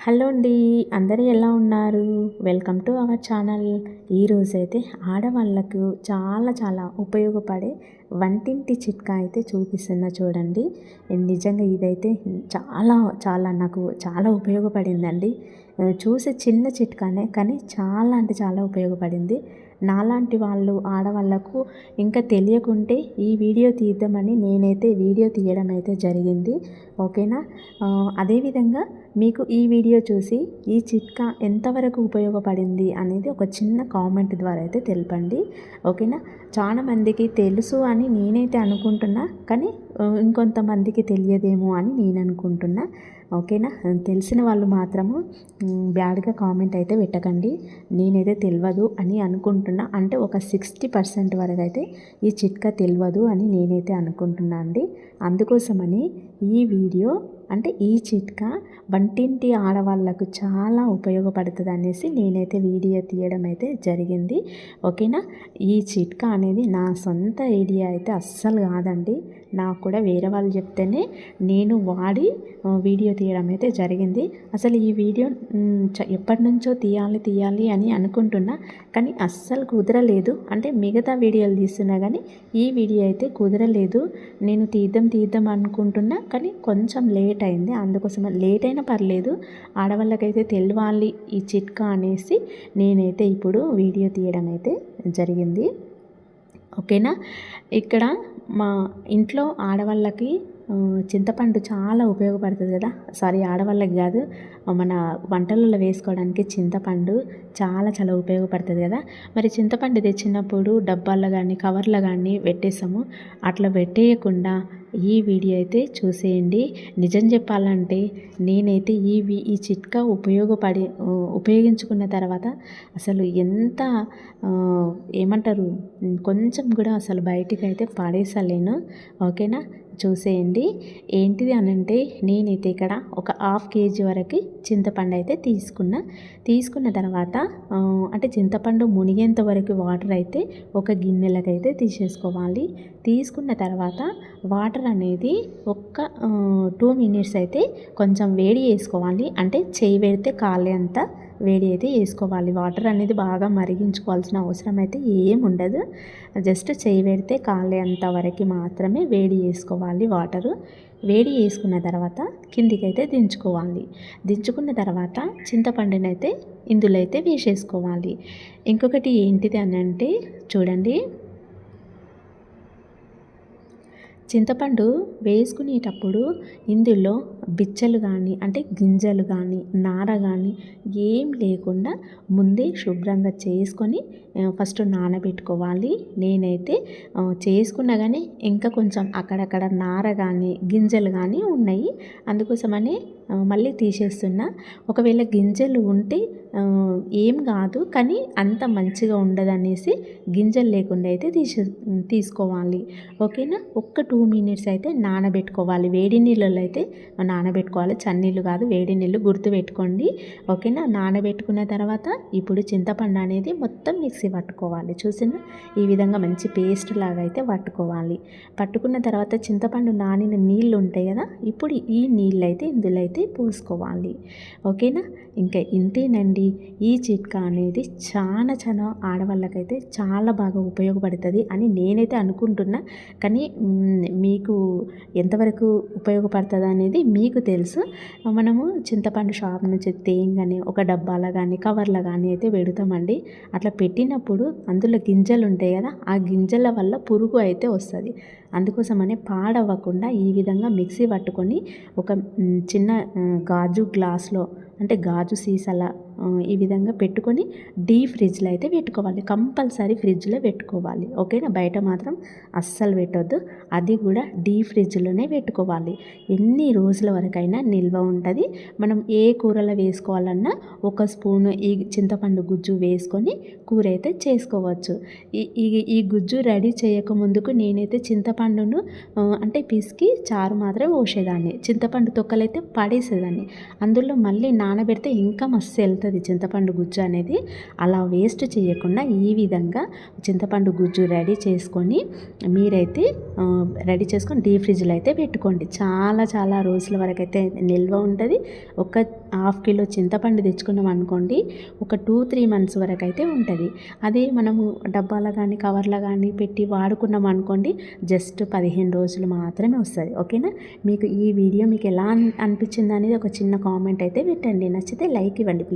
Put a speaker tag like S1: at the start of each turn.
S1: Hello అండి అందరూ ఎలా ఉన్నారు? Welcome to our channel. ఈరోజైతే ఆడవాళ్ళకు చాలా చాలా ఉపయోగపడే వంటింటి చిట్కా అయితే చూపిస్తున్నా చూడండి. నిజంగా ఇదైతే చాలా చాలా నాకు చాలా ఉపయోగపడిందండి. చూసే చిన్న చిట్కానే కానీ చాలా అంటే చాలా ఉపయోగపడింది. నాలాంటి వాళ్ళు ఆడవాళ్ళకు ఇంకా తెలియకుంటే ఈ వీడియో తీద్దామని నేనైతే వీడియో తీయడం అయితే జరిగింది. ఓకేనా? అదేవిధంగా మీకు ఈ వీడియో చూసి ఈ చిట్కా ఎంతవరకు ఉపయోగపడింది అనేది ఒక చిన్న కామెంట్ ద్వారా అయితే తెలపండి. ఓకేనా? చాలా మందికి తెలుసు అని అని నేనైతే అనుకుంటున్నా కానీ ఇంకొంతమందికి తెలియదేమో అని నేను అనుకుంటున్నా ఓకేనా? తెలిసిన వాళ్ళు మాత్రము బ్యాడ్గా కామెంట్ అయితే పెట్టకండి. నేనైతే తెలియదు అని అనుకుంటున్నా. అంటే ఒక సిక్స్టీ పర్సెంట్ వరకు అయితే ఈ చిట్కా తెలియదు అని నేనైతే అనుకుంటున్నా అండి. అందుకోసమని ఈ వీడియో అంటే ఈ చిట్కా వంటింటి ఆడవాళ్ళకు చాలా ఉపయోగపడుతుంది అనేసి నేనైతే వీడియో తీయడం అయితే జరిగింది. ఓకేనా? ఈ చిట్కా అనేది నా సొంత ఐడియా అయితే అస్సలు కాదండి. నాకు కూడా వేరే వాళ్ళు చెప్తేనే నేను వాడి వీడియో తీయడం అయితే జరిగింది. అసలు ఈ వీడియో ఎప్పటి నుంచో తీయాలి తీయాలి అని అనుకుంటున్నా కానీ అస్సలు కుదరలేదు. అంటే మిగతా వీడియోలు తీస్తున్నా కానీ ఈ వీడియో అయితే కుదరలేదు. నేను తీద్దాం తీద్దాం అనుకుంటున్నా కానీ కొంచెం లేట్ అయింది. అందుకోసం లేట్ అయినా పర్లేదు. ఆడవాళ్ళకైతే తెలియాలి ఈ చిట్కా అనేసి నేనైతే ఇప్పుడు వీడియో తీయడం అయితే జరిగింది. ఓకేనా? ఇక్కడ మా ఇంట్లో ఆడవాళ్ళకి చింతపండు చాలా ఉపయోగపడుతుంది కదా. సారీ ఆడవాళ్ళకి కాదు. మన వంటలలో వేసుకోవడానికి చింతపండు చాలా చాలా ఉపయోగపడుతుంది కదా. మరి చింతపండు తెచ్చినప్పుడు డబ్బాల్లో కానీ కవర్లో కానీ పెట్టేసాము అట్లా పెట్టేయకుండా ఈ వీడియో అయితే చూసేయండి. నిజం చెప్పాలంటే నేనైతే ఈ ఈ చిట్కా ఉపయోగపడి ఉపయోగించుకున్న తర్వాత అసలు ఎంత ఏమంటారు కొంచెం కూడా అసలు బయటికి అయితే పడేసలేను. ఓకేనా? చూసేయండి. ఏంటిది అని అంటే నేనైతే ఇక్కడ ఒక హాఫ్ కేజీ వరకు చింతపండు అయితే తీసుకున్న. తీసుకున్న తర్వాత అంటే చింతపండు మునిగేంత వరకు వాటర్ అయితే ఒక గిన్నెలకైతే తీసేసుకోవాలి. తీసుకున్న తర్వాత వాటర్ అనేది ఒక్క టూ మినిట్స్ అయితే కొంచెం వేడి చేసుకోవాలి. అంటే చేయి పెడితే కాలే అంత వేడి అయితే వేసుకోవాలి. వాటర్ అనేది బాగా మరిగించుకోవాల్సిన అవసరం అయితే ఏం ఉండదు. జస్ట్ చేయి పెడితే కాలే అంత వరకు మాత్రమే వేడి చేసుకోవాలి వాటరు. వేడి వేసుకున్న తర్వాత కిందికైతే దించుకోవాలి. దించుకున్న తర్వాత చింతపండునైతే ఇందులో అయితే వేసేసుకోవాలి. ఇంకొకటి ఏంటిది అని అంటే చూడండి. చింతపండు వేసుకునేటప్పుడు ఇందులో బిచ్చలు కానీ అంటే గింజలు కానీ నార కానీ ఏం లేకుండా ముందే శుభ్రంగా చేసుకొని ఫస్ట్ నానబెట్టుకోవాలి. నేనైతే చేసుకున్నా కానీ ఇంకా కొంచెం అక్కడక్కడ నార కానీ గింజలు కానీ ఉన్నాయి. అందుకోసమని మళ్ళీ తీసేస్తున్నా. ఒకవేళ గింజలు ఉంటే ఏం కాదు కానీ అంత మంచిగా ఉండదనేసి గింజలు లేకుండా అయితే తీసు తీసుకోవాలి. ఓకేనా? ఒక్క టూ మినిట్స్ అయితే నానబెట్టుకోవాలి. వేడి నీళ్ళలో అయితే నానబెట్టుకోవాలి. చన్నీళ్ళు కాదు వేడి నీళ్ళు గుర్తుపెట్టుకోండి. ఓకేనా? నానబెట్టుకున్న తర్వాత ఇప్పుడు చింతపండు అనేది మొత్తం మిక్సీ పట్టుకోవాలి. చూసిన? ఈ విధంగా మంచి పేస్ట్ లాగా అయితే పట్టుకోవాలి. పట్టుకున్న తర్వాత చింతపండు నానిన నీళ్ళు ఉంటాయి కదా ఇప్పుడు ఈ నీళ్ళు అయితే ఇందులో అయితే పోసుకోవాలి. ఓకేనా? ఇంకా ఇంతేనండి. ఈ చిట్కా అనేది చాలా చాలా ఆడవాళ్ళకైతే చాలా బాగా ఉపయోగపడుతుంది అని నేనైతే అనుకుంటున్నా. కానీ మీకు ఎంతవరకు ఉపయోగపడుతుంది అనేది మీకు తెలుసు. మనము చింతపండు షాప్ నుంచి తేయంగానే ఒక డబ్బాలో కానీ కవర్లో కానీ అయితే పెడతామండి. అట్లా పెట్టినప్పుడు అందులో గింజలు ఉంటాయి కదా ఆ గింజల వల్ల పురుగు అయితే వస్తుంది. అందుకోసమని పాడవ్వకుండా ఈ విధంగా మిక్సీ పట్టుకొని ఒక చిన్న గాజు గ్లాస్లో అంటే గాజు సీసాల ఈ విధంగా పెట్టుకొని డీ ఫ్రిడ్జ్లో అయితే పెట్టుకోవాలి. కంపల్సరీ ఫ్రిడ్జ్లో పెట్టుకోవాలి. ఓకేనా? బయట మాత్రం అస్సలు పెట్టొద్దు. అది కూడా డీ ఫ్రిడ్జ్లోనే పెట్టుకోవాలి. ఎన్ని రోజుల వరకైనా నిల్వ ఉంటుంది. మనం ఏ కూరలో వేసుకోవాలన్నా ఒక స్పూను ఈ చింతపండు గుజ్జు వేసుకొని కూర అయితే చేసుకోవచ్చు. ఈ ఈ గుజ్జు రెడీ చేయక ముందుకు నేనైతే చింతపండును అంటే పిసికి చారు మాత్రమే పోసేదాన్ని. చింతపండు తొక్కలైతే పడేసేదాన్ని. అందులో మళ్ళీ నానబెడితే ఇంకా మస్తు వెళ్తుంది. ఉంటుంది. చింతపండు గుజ్జు అనేది అలా వేస్ట్ చేయకుండా ఈ విధంగా చింతపండు గుజ్జు రెడీ చేసుకొని మీరైతే రెడీ చేసుకొని డీ ఫ్రిడ్జ్లో అయితే పెట్టుకోండి. చాలా చాలా రోజుల వరకు అయితే నిల్వ ఉంటుంది. ఒక హాఫ్ కిలో చింతపండు తెచ్చుకున్నాం అనుకోండి ఒక టూ త్రీ మంత్స్ వరకు అయితే ఉంటుంది. అదే మనము డబ్బాలో కానీ కవర్లో కానీ పెట్టి వాడుకున్నాం అనుకోండి జస్ట్ పదిహేను రోజులు మాత్రమే వస్తుంది. ఓకేనా? మీకు ఈ వీడియో మీకు ఎలా అనిపించింది అనేది ఒక చిన్న కామెంట్ అయితే పెట్టండి. నచ్చితే లైక్ ఇవ్వండి ప్లీజ్.